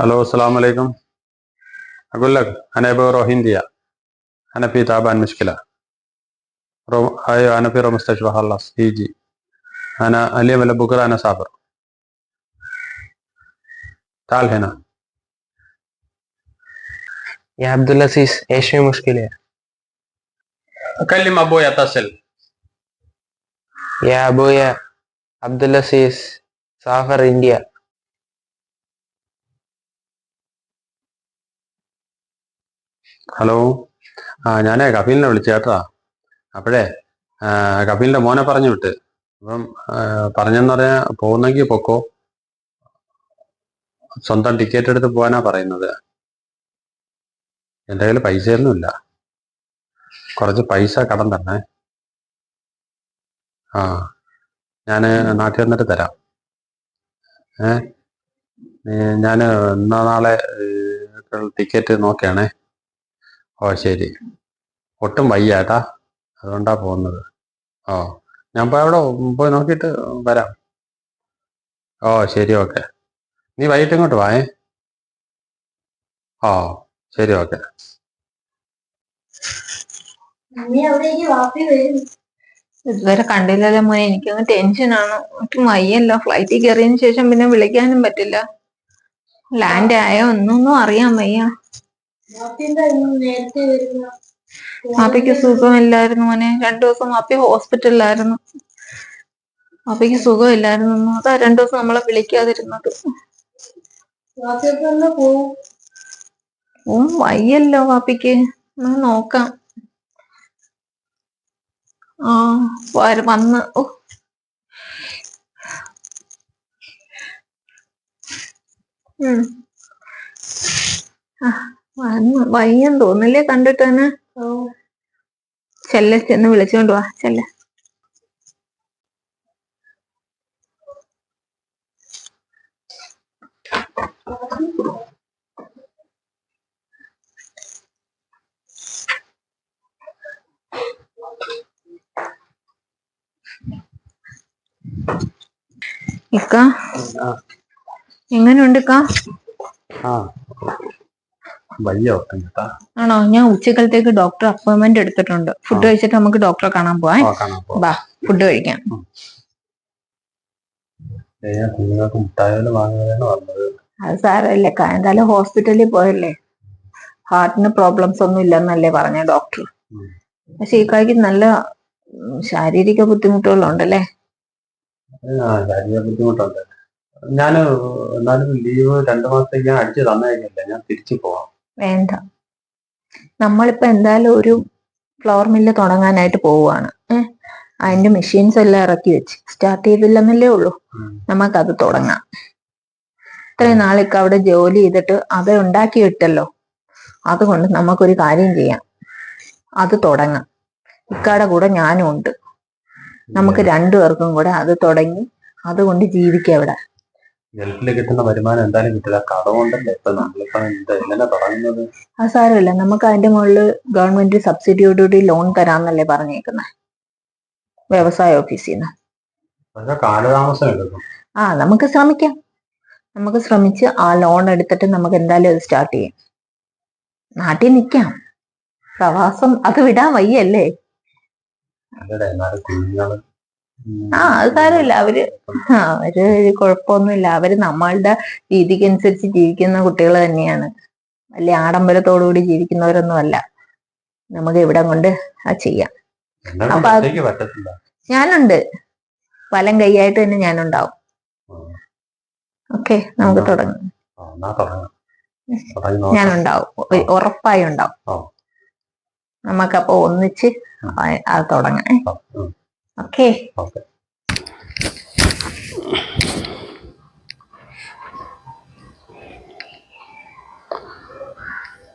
الو السلام عليكم اقول لك انا ابو روهينجيا انا في تعبان مشكله رو... ايوه انا في مستشفى خلص يجي انا اليوم ولا بكره انا سافر تعال هنا يا عبد العزيز ايش في مشكلة؟ اكلم ابوي اتصل يا ابويا عبد العزيز سافر India hello ആ ഞാനേ കപിലിനെ വിളിച്ചു അപ്പോഴേ കപിലിന്റെ മോനെ പറഞ്ഞു വിട്ട്. അപ്പം പറഞ്ഞെന്ന് പറഞ്ഞാൽ പോകുന്നെങ്കിൽ പൊക്കോ. സ്വന്തം ടിക്കറ്റ് എടുത്ത് പോകാനാ പറയുന്നത്. എന്റെ കയ്യിൽ പൈസയൊന്നുമില്ല കുറച്ച് പൈസ കടം തന്നെ. ആ ഞാൻ നാട്ടിൽ വന്നിട്ട് തരാം. ഏ ഞാൻ ഇന്നാ നാളെ ടിക്കറ്റ് നോക്കുകയാണേ ഓ ശരി. ഒട്ടും വയ്യാട്ടാ അതുകൊണ്ടാ പോകുന്നത്. ഓ ഞാൻ പോയി അവിടെ പോയി നോക്കിയിട്ട് വരാം. ഓ ശരി ഓക്കെ. നീ വൈകിട്ട് ഇങ്ങോട്ട് വായേ ഓ ശരി ഓക്കെ. ഇതുവരെ കണ്ടില്ലല്ലോ മോനെ എനിക്കൊന്ന് ടെൻഷനാണ് ഒട്ടും വയ്യല്ലോ. ഫ്ലൈറ്റിൽ കയറിയതിനു ശേഷം പിന്നെ വിളിക്കാനും പറ്റില്ല. ലാൻഡ് ആയോ? ഒന്നൊന്നും അറിയാൻ വയ്യ. വാപ്പയ്ക്ക് സുഖമില്ലായിരുന്നു മോനെ. രണ്ടു ദിവസം മാപ്പി ഹോസ്പിറ്റലിലായിരുന്നു. മാപ്പിക്ക് സുഖമില്ലായിരുന്നു. അതാ രണ്ടു ദിവസം നമ്മളെ വിളിക്കാതിരുന്നത്. ഓ വയ്യല്ലോ മാപ്പിക്ക്. നോക്കാം. ആ വന്ന്. ഓ. ഉം. ആ, വയ്യെന്ന് തോന്നില്ലേ കണ്ടിട്ട് തന്നെ? ചെല്ല ചെന്ന് വിളിച്ചോണ്ട് വാ ചെല്ല. ഇക്ക? എങ്ങനെയുണ്ട് ഇക്ക? ആ. കേട്ടാ ആണോ? ഞാൻ ഉച്ചക്കലത്തേക്ക് ഡോക്ടർ അപ്പോയിന്റ്മെന്റ് എടുത്തിട്ടുണ്ട്. ഫുഡ്. കഴിച്ചിട്ട് നമുക്ക് ഡോക്ടറെ കാണാൻ പോവാൻ ബാ ഫുഡ് കഴിക്കാം. കുഞ്ഞുങ്ങൾക്ക് മുട്ടായാലും അത് സാരമില്ല. എന്തായാലും ഹോസ്പിറ്റലിൽ പോയല്ലേ? ഹാർട്ടിന് പ്രോബ്ലംസ് ഒന്നും ഇല്ലെന്നല്ലേ പറഞ്ഞ ഡോക്ടർ. പക്ഷെ ഈ കായ്ക്ക് നല്ല ശാരീരിക ബുദ്ധിമുട്ടുകളുണ്ടല്ലേ ശാരീരിക ബുദ്ധിമുട്ടുണ്ട്. ഞാൻ എന്നാലും ലീവ് രണ്ടു മാസത്തേക്ക് ഞാൻ അടിച്ചു തന്നേക്കില്ല. ഞാൻ തിരിച്ചു പോവാം. വേണ്ട. നമ്മളിപ്പോ എന്തായാലും ഒരു ഫ്ലവർ മില്ല് തുടങ്ങാനായിട്ട് പോവുകയാണ് ഏഹ് അതിന്റെ മെഷീൻസ് എല്ലാം ഇറക്കി വെച്ച്. സ്റ്റാർട്ട് ചെയ്തില്ലെന്നല്ലേ ഉള്ളൂ. നമുക്കത് തുടങ്ങാം. ഇത്രയും നാളൊക്കെ അവിടെ ജോലി ചെയ്തിട്ട് അത് ഉണ്ടാക്കി വിട്ടല്ലോ. അതുകൊണ്ട് നമുക്കൊരു കാര്യം ചെയ്യാം. അത് തുടങ്ങാം. ഇക്കാടെ കൂടെ ഞാനും ഉണ്ട്. നമുക്ക് രണ്ടുപേർക്കും കൂടെ അത് തുടങ്ങി അതുകൊണ്ട് ജീവിക്കാം ഇവിടെ. ഗൾഫിൽ കിട്ടുന്ന വരുമാനം എന്തായാലും കിട്ടില്ല. കടമുണ്ടല്ലേ ഇപ്പൊ നമ്മളിപ്പോ എന്താ എങ്ങനെ പറയുന്നത്? അത് സാരമില്ല. നമുക്ക് അതിന്റെ മുകളിൽ ഗവൺമെന്റ് സബ്സിഡിയോടുകൂടി ലോൺ തരാന്നല്ലേ പറഞ്ഞേക്കുന്നത് വ്യവസായ ഓഫീസിൽ നിന്ന് പക്ഷെ കാലതാമസം എടുക്കും ആ നമുക്ക് ശ്രമിക്കാം. നമുക്ക് ശ്രമിച്ച് ആ ലോൺ എടുത്തിട്ട് നമുക്ക് എന്തായാലും അത് സ്റ്റാർട്ട് ചെയ്യാം. നാട്ടിൽ നിൽക്കാം പ്രവാസം അത് വിടാൻ വയ്യല്ലേ? അവരുടെ എന്നാലും കുഞ്ഞുങ്ങൾ ആ അത് സാരമില്ല അവർ ആ, അവർ കുഴപ്പമൊന്നുമില്ല. അവർ നമ്മളുടെ രീതിക്ക് അനുസരിച്ച് ജീവിക്കുന്ന കുട്ടികൾ തന്നെയാണ്. വലിയ ആഡംബരത്തോടുകൂടി ജീവിക്കുന്നവരൊന്നും അല്ല നമുക്ക് ഇവിടെ കൊണ്ട് ആ ചെയ്യാം. അപ്പൊ ഞാനുണ്ട്. വലം കൈയായിട്ട് തന്നെ ഞാനുണ്ടാവും. ഓക്കെ നമുക്ക് തുടങ്ങാം. ഞാനുണ്ടാവും. ഉറപ്പായി ഉണ്ടാവും. നമുക്കപ്പോ ഒന്നിച്ച് അത് തുടങ്ങാം. ഓക്കെ. ഓക്കെ.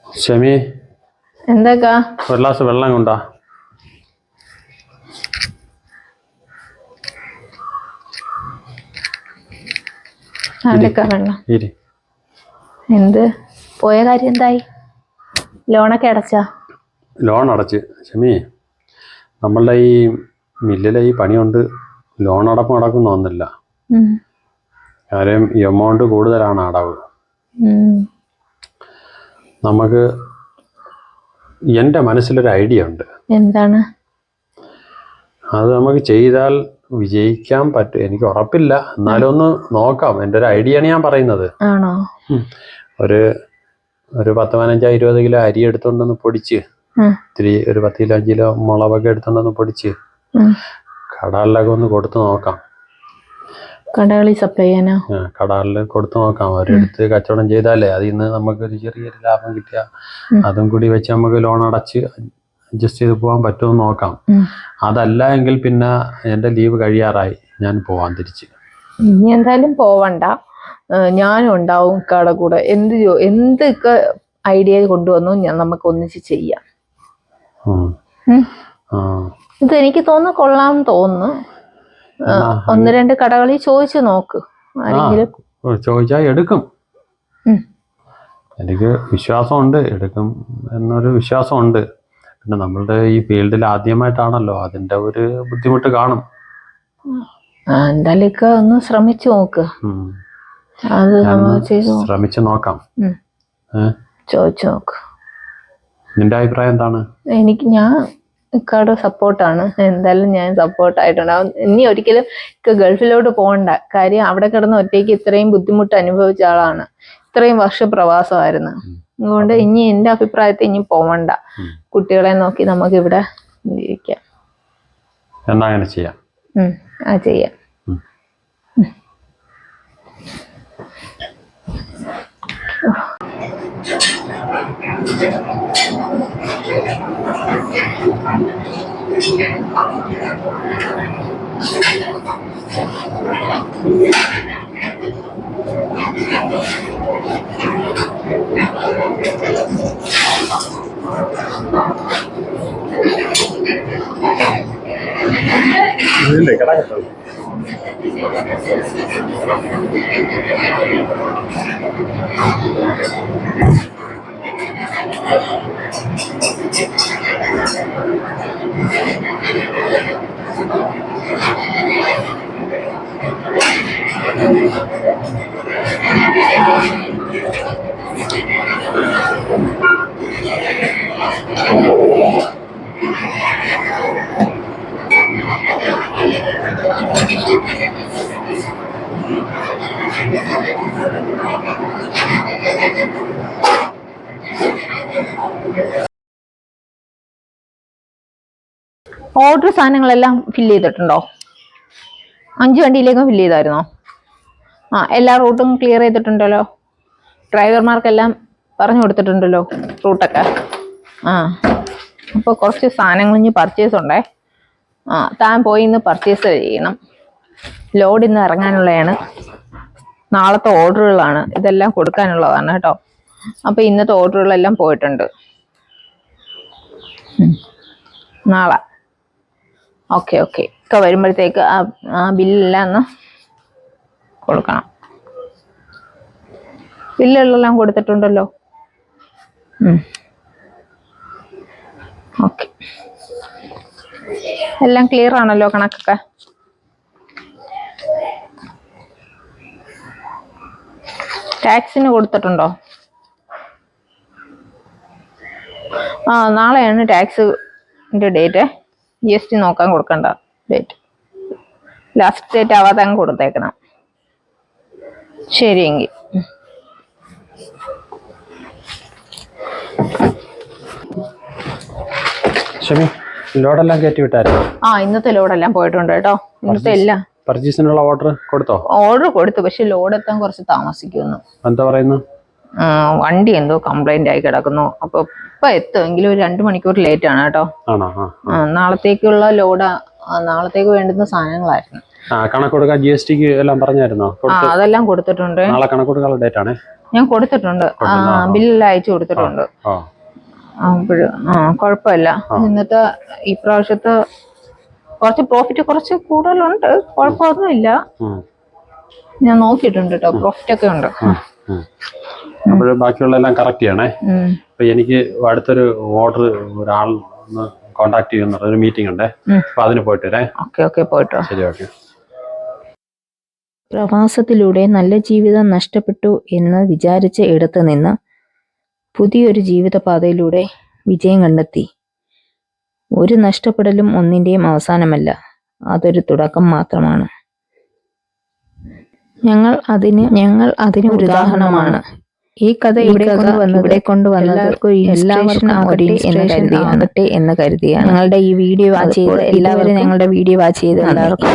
ഷമി എന്താക്കാ? ഒരു ഗ്ലാസ് വെള്ളം കൊണ്ടാ. എന്ത്? പോയ കാര്യം എന്തായി? ലോണൊക്കെ അടച്ചാ? ലോൺ അടച്ച്. ഷമി നമ്മളുടെ ഈ മില്ലിലെ ഈ പണിയുണ്ട്. ലോൺ അടപ്പ് നടക്കുന്നു ഉം. കാര്യം എമൗണ്ട് കൂടുതലാണ് അടവ്. നമുക്ക് എന്റെ മനസ്സിലൊരു ഐഡിയ ഉണ്ട്. എന്താണ്? അത് നമുക്ക് ചെയ്താൽ വിജയിക്കാൻ പറ്റും. എനിക്ക് ഉറപ്പില്ല. എന്നാലും ഒന്ന് നോക്കാം. എന്റെ ഒരു ഐഡിയയാണ് ഞാൻ പറയുന്നത്. ആണോ? ഒരു ഒരു പത്ത് പതിനഞ്ചോ ഇരുപത് കിലോ അരി എടുത്തുകൊണ്ടൊന്ന് പൊടിച്ച്. ഇത്തിരി ഒരു പത്ത് കിലോ അഞ്ച് കിലോ മുളകൊക്കെ എടുത്തുകൊണ്ടൊന്ന് പൊടിച്ച് ഉം. കടകളിലൊക്കെ ഒന്ന് കൊടുത്തു നോക്കാം. കടകളിൽ സപ്ലൈ ചെയ്യാനോ? കടകളിൽ കൊടുത്തു നോക്കാം. അവരെടുത്ത് കച്ചവടം ചെയ്താലേ അതിൽ നിന്ന് നമുക്ക് ഒരു ചെറിയൊരു ലാഭം കിട്ടിയ. അതും കൂടി വെച്ച് നമുക്ക് ലോൺ അടച്ച് അഡ്ജസ്റ്റ് ചെയ്ത് പോകാൻ പറ്റുമെന്ന് നോക്കാം. അതല്ല എങ്കിൽ പിന്നെ എന്റെ ലീവ് കഴിയാറായി. ഞാൻ പോവാൻ തിരിച്ച്. ഇനി എന്തായാലും പോവണ്ട. ഞാനും ഉണ്ടാവും കട കൂടെ. എന്ത് എന്തൊക്കെ ഐഡിയ കൊണ്ടുവന്നു ഞാൻ നമുക്ക് ഒന്നിച്ച് ചെയ്യാം. ആ. ഇത് എനിക്ക് തോന്നുന്നു കൊള്ളാം തോന്നുന്നു. ഒന്ന് രണ്ട് കടകളിൽ ചോദിച്ചു നോക്ക്. ആരെങ്കിലും ചോദിച്ചാൽ എടുക്കും. എനിക്ക് വിശ്വാസമുണ്ട് എടുക്കും എന്നൊരു വിശ്വാസമുണ്ട്. പിന്നെ നമ്മളുടെ ഈ ഫീൽഡിൽ ആദ്യമായിട്ടാണല്ലോ അതിന്റെ ഒരു ബുദ്ധിമുട്ട് കാണും. എന്തായാലും ഒന്ന് ശ്രമിച്ചു നോക്ക്. ശ്രമിച്ചു അത് നോക്ക്. ശ്രമിച്ച്? ചോദിച്ചു നോക്ക്. നിന്റെ അഭിപ്രായം എന്താണ്? എനിക്ക് ഞാൻ ഇക്കാട് സപ്പോർട്ടാണ് എന്തായാലും ഞാൻ സപ്പോർട്ടായിട്ടുണ്ടാവും ഇനി ഒരിക്കലും ഗൾഫിലോട്ട് പോകണ്ട. കാര്യം അവിടെ കിടന്ന് ഒറ്റയ്ക്ക് ഇത്രയും ബുദ്ധിമുട്ട് അനുഭവിച്ച ആളാണ്. ഇത്രയും വർഷ പ്രവാസമായിരുന്നു അതുകൊണ്ട് ഇനി എന്റെ അഭിപ്രായത്തിൽ ഇനി പോവണ്ട. കുട്ടികളെ നോക്കി നമുക്ക് ഇവിടെ ജീവിക്കാം. എന്നാ അങ്ങനെ ചെയ്യാം. ആ ചെയ്യാം. ഉം. ഓർഡർ സാധനങ്ങളെല്ലാം ഫില്ല് ചെയ്തിട്ടുണ്ടോ? അഞ്ച് വണ്ടിയിലേക്കും ഫില്ല് ചെയ്തായിരുന്നോ? ആ എല്ലാ റൂട്ടും ക്ലിയർ ചെയ്തിട്ടുണ്ടല്ലോ. ഡ്രൈവർമാർക്കെല്ലാം പറഞ്ഞു കൊടുത്തിട്ടുണ്ടല്ലോ റൂട്ടൊക്കെ ആ. അപ്പോൾ കുറച്ച് സാധനങ്ങൾ ഇനി പർച്ചേസ് ഉണ്ടേ. ആ താൻ പോയി ഇന്ന് പർച്ചേസ് ചെയ്യണം. ലോഡ് ഇന്ന് ഇറങ്ങാനുള്ളതാണ്. നാളത്തെ ഓർഡറുകളാണ് ഇതെല്ലാം കൊടുക്കാനുള്ളതാണ് കേട്ടോ. അപ്പോൾ ഇന്നത്തെ ഓർഡറുകളെല്ലാം പോയിട്ടുണ്ട്. നാളെ. ഓക്കെ ഓക്കെ ഒക്കെ വരുമ്പോഴത്തേക്ക് ആ ആ ബില്ലെല്ലാം ഒന്ന് കൊടുക്കണം. ബില്ലുകളെല്ലാം കൊടുത്തിട്ടുണ്ടല്ലോ. എല്ലാം ക്ലിയർ ആണല്ലോ കണക്കൊക്കെ. ടാക്സിന് കൊടുത്തിട്ടുണ്ടോ? ആ നാളെയാണ് tax date G S T നോക്കാൻ കൊടുക്കണ്ട ഡേറ്റ് ലാസ്റ്റ് ഡേറ്റ് ആവാതെ അങ്ങ് കൊടുത്തേക്കണം. ശരിയെങ്കിൽ ഷമി. ലോഡെല്ലാം കയറ്റി വിട്ടായിരുന്നു. ആ ഇന്നത്തെ ലോഡെല്ലാം പോയിട്ടുണ്ട് കേട്ടോ. ഇന്നത്തെ എല്ലാം. പർച്ചേസിനുള്ള ഓർഡർ കൊടുത്തോ? ഓർഡർ കൊടുത്തു പക്ഷെ ലോഡ് എത്താൻ കുറച്ച് താമസിക്കുന്നു. എന്താ പറയുന്നു? വണ്ടി എന്തോ കംപ്ലൈന്റ് ആയി കിടക്കുന്നു. അപ്പൊ ഇപ്പൊ എത്തുമെങ്കിലും ഒരു രണ്ടു മണിക്കൂർ ലേറ്റ് ആണ് കേട്ടോ. നാളത്തേക്കുള്ള ലോഡ് നാളത്തേക്ക് വേണ്ടുന്ന സാധനങ്ങളായിരുന്നു. ആ കണക്ക് കൊടുക്കാൻ ജി എസ് ടിക്ക് എല്ലാം പറഞ്ഞായിരുന്നോ? അതെല്ലാം കൊടുത്തിട്ടുണ്ട്. നാളെ കണക്കെടുക്കാനുള്ള ഡേറ്റ് ആണേ? ഞാൻ കൊടുത്തിട്ടുണ്ട്? ബില്ലെല്ലാം അയച്ചു കൊടുത്തിട്ടുണ്ട്. അപ്പോഴ് ആ കുഴപ്പമില്ല. എന്നിട്ട് ഇന്നത്തെ ഈ പ്രാവശ്യത്തെ കുറച്ച് പ്രോഫിറ്റ് കുറച്ച് കൂടുതലുണ്ട്. കുഴപ്പമൊന്നുമില്ല. ഇല്ല ഞാൻ നോക്കിയിട്ടുണ്ട് കേട്ടോ പ്രോഫിറ്റ് ഒക്കെ ഉണ്ട്. അപ്പോൾ ബാക്കിയുള്ള എല്ലാം കറക്റ്റ് ആണേ. അപ്പൊ എനിക്ക് അടുത്തൊരു ഓർഡർ ഒരാൾ ഒന്ന് കോണ്ടാക്ട് ചെയ്യുന്നുണ്ട്. ഒരു മീറ്റിംഗ് ഉണ്ട്. അപ്പൊ അതിന് പോയിട്ട് വരേ. ഓക്കെ ഓക്കെ പോയിട്ടോ. ശരി ഓക്കെ. പ്രവാസത്തിലൂടെ നല്ല ജീവിതം നഷ്ടപ്പെട്ടു എന്ന് വിചാരിച്ച ഇടത്ത് നിന്ന് പുതിയൊരു ജീവിതപാതയിലൂടെ വിജയം കണ്ടെത്തി. ഒരു നഷ്ടപ്പെടലും ഒന്നിന്റെയും അവസാനമല്ല അതൊരു തുടക്കം മാത്രമാണ്. ഞങ്ങൾ അതിന് ഞങ്ങൾ അതിന് ഉദാഹരണമാണ്. ഈ കഥ ഇവിടെ ഇവിടെ കൊണ്ടുവന്നത് എല്ലാവർക്കും ആകട്ടെ എന്ന് കരുതിയാണ്. ഞങ്ങളുടെ ഈ വീഡിയോ വാച്ച് ചെയ്ത് എല്ലാവരും ഞങ്ങളുടെ വീഡിയോ വാച്ച് ചെയ്ത് എല്ലാവർക്കും